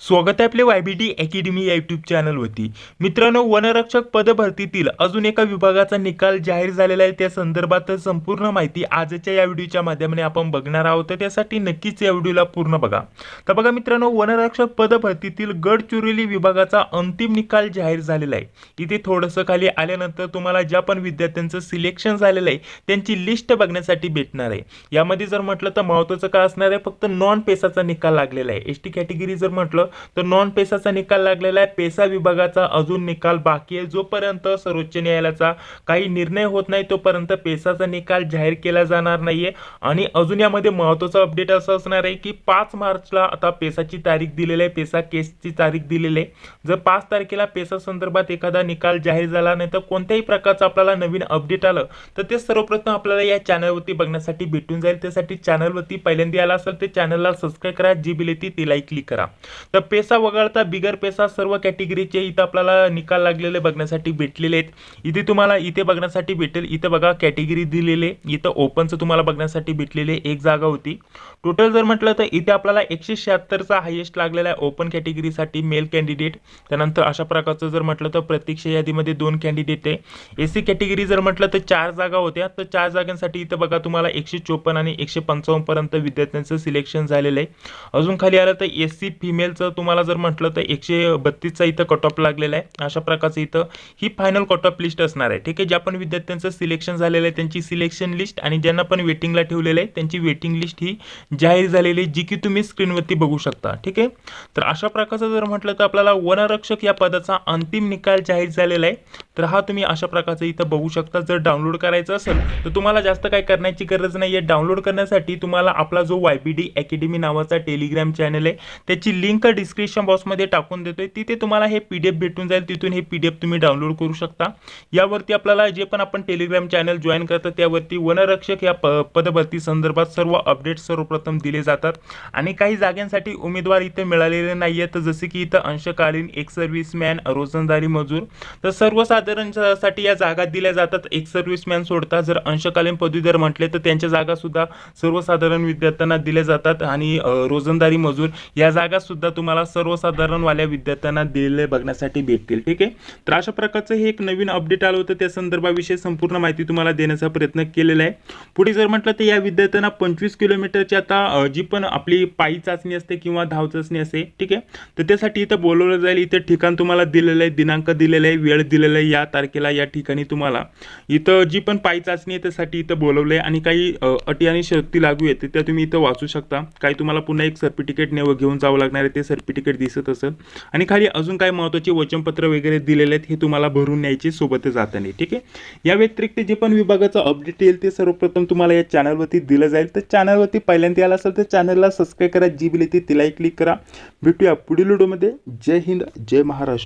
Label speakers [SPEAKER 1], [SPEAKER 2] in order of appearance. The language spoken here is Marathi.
[SPEAKER 1] स्वागत आहे आपले वाय बी डी अकॅडमी या यूट्यूब चॅनलवरती मित्रांनो वनरक्षक पदभरतीतील अजून एका विभागाचा निकाल जाहीर झालेला आहे. त्या संदर्भात संपूर्ण माहिती आजच्या या व्हिडिओच्या माध्यमाने आपण बघणार आहोत. तर त्यासाठी नक्कीच या व्हिडिओला पूर्ण बघा. तर बघा मित्रांनो वनरक्षक पदभरतीतील गडचिरोली विभागाचा अंतिम निकाल जाहीर झालेला आहे. इथे थोडंसं खाली आल्यानंतर तुम्हाला ज्या पण विद्यार्थ्यांचं सिलेक्शन झालेलं आहे त्यांची लिस्ट बघण्यासाठी भेटणार आहे. यामध्ये जर म्हटलं तर महत्त्वाचं काय असणार आहे? फक्त नॉन पेसाचा निकाल लागलेला आहे. एस टी कॅटेगरी जर म्हटलं तर नॉन पेसाचा निकाल लागलेला आहे. पेसा विभागाचा अजून निकाल बाकी आहे. जोपर्यंत सर्वोच्च न्यायालयाचा काही निर्णय होत नाही तोपर्यंत पेसाचा निकाल जाहीर केला जाणार नाहीये. आणि अजून यामध्ये महत्त्वाचा अपडेट असं असणार आहे की पाच मार्चला आता पेसाची तारीख दिलेली आहे. पेसा केसची तारीख दिलेली आहे. जर पाच तारखेला पेसा संदर्भात एखादा निकाल जाहीर झाला नाही तर कोणत्याही प्रकारचं आपल्याला नवीन अपडेट आलं तर ते सर्वप्रथम आपल्याला या चॅनलवरती बघण्यासाठी भेटून जाईल. त्यासाठी चॅनलवरती पहिल्यांदा आला असेल तर चॅनलला सबस्क्राईब करा. जी बिल येते तिलाही क्लिक करा. तर पेसा वगळता बिगर पेसा सर्व कॅटेगरीचे इथं आपल्याला निकाल लागलेले बघण्यासाठी भेटलेले आहेत. इथे तुम्हाला इथे बघण्यासाठी भेटेल. इथं बघा कॅटेगरी दिलेले. इथं ओपनचं तुम्हाला बघण्यासाठी भेटलेले एक जागा होती. टोटल जर म्हटलं तर इथे आपल्याला एकशे शहात्तरचा हायेस्ट लागलेला आहे ओपन कॅटेगरीसाठी मेल कॅन्डिडेट त्यानंतर अशा प्रकारचं जर म्हटलं तर प्रत्यक्ष यादीमध्ये दोन कॅन्डिडेट आहे. एस सी कॅटेगरी जर म्हटलं तर चार जागा होत्या. तर चार जागांसाठी इथं बघा तुम्हाला एकशे चोपन्न आणि एकशे पंचावन्नपर्यंत विद्यार्थ्यांचं सिलेक्शन झालेलं आहे. अजून खाली आलं तर एस सी फिमेलचं तुम्हाला जर म्हटलं तर एकशे बत्तीसचा इथं कट ऑफ लागलेला आहे. अशा प्रकारचं इथं ही फायनल कट ऑफ लिस्ट असणार आहे. ठीक आहे? ज्या पण विद्यार्थ्यांचं सिलेक्शन झालेलं आहे त्यांची सिलेक्शन लिस्ट आणि ज्यांना पण वेटिंगला ठेवलेलं आहे त्यांची वेटिंग लिस्ट ही जाहीर झालेली आहे जी की तुम्ही स्क्रीनवरती बघू शकता. ठीक आहे? तर अशा प्रकारचं जर म्हटलं तर आपल्याला वनरक्षक या पदाचा अंतिम निकाल जाहीर झालेला आहे. तर हा तुम्ही अशा प्रकारचं इथं बघू शकता. जर डाउनलोड करायचं असेल तर तुम्हाला जास्त काय करण्याची गरज नाही आहे डाउनलोड करण्यासाठी तुम्हाला आपला जो वाय पी डी अकॅडमी नावाचा टेलिग्राम चॅनल आहे त्याची लिंक डिस्क्रिप्शन बॉक्समध्ये टाकून देतोय. तिथे तुम्हाला हे पी डी एफ भेटून जाईल. तिथून हे पी डी एफ तुम्ही डाउनलोड करू शकता. यावरती आपल्याला जे पण आपण टेलिग्राम चॅनल जॉईन करतो त्यावरती वनरक्षक या प पदभरती संदर्भात सर्व अपडेट सर्वप्रथम दिले जातात. आणि काही जागांसाठी उमेदवार इथे मिळालेले नाही आहेत तर जसे की इथं अंशकालीन एक सर्व्हिसमॅन रोजंदारी मजूर. तर सर्वसाधारणसाठी या जागा दिल्या जातात. एक सर्व्हिसमॅन सोडता जर अंशकालीन पदवीधर म्हटले तर त्यांच्या जागासुद्धा सर्वसाधारण विद्यार्थ्यांना दिल्या जातात. आणि रोजंदारी मजूर या जागासुद्धा तुम्हाला सर्वसाधारणवाल्या विद्यार्थ्यांना दिले बघण्यासाठी भेटतील. ठीक आहे? तर अशा प्रकारचं हे एक नवीन अपडेट आलं होतं. त्या संदर्भाविषयी संपूर्ण माहिती तुम्हाला देण्याचा प्रयत्न केलेला आहे. पुढे जर म्हटलं तर या विद्यार्थ्यांना पंचवीस किलोमीटरची आता जी पण आपली पायी चाचणी असते किंवा धाव चाचणी असते ठीक आहे? तर त्यासाठी इथं बोलवलं जाईल. इथं ठिकाण तुम्हाला दिलेलं आहे दिनांक दिलेला आहे वेळ दिलेला आहे. या तारखेला या ठिकाणी तुम्हाला इथं जी पण पायी चाचणी आहे त्यासाठी इथं बोलवलं आहे आणि काही अटी आणि शर्ती लागू आहेत त्या तुम्ही इथं वाचू शकता. काही तुम्हाला पुन्हा एक सर्टिफिकेट नेव घेऊन जावं लागणार आहे ते सर्टिफिकेट दिसत असेल. आणि खाली अजून काही महत्त्वाचे वचनपत्र वगैरे दिलेले आहेत हे तुम्हाला भरून न्यायचे सोबतच जाताना ठीक आहे? या व्यतिरिक्त जे पण विभागाचं अपडेट येईल ते सर्वप्रथम तुम्हाला या चॅनलवरती दिलं जाईल. तर चॅनलवरती पहिल्यांदा आला असेल तर चॅनलला सबस्क्राईब करा जी बिल येते तिलाही क्लिक करा. भेटूया पुढील व्हिडिओमध्ये जय हिंद जय महाराष्ट्र.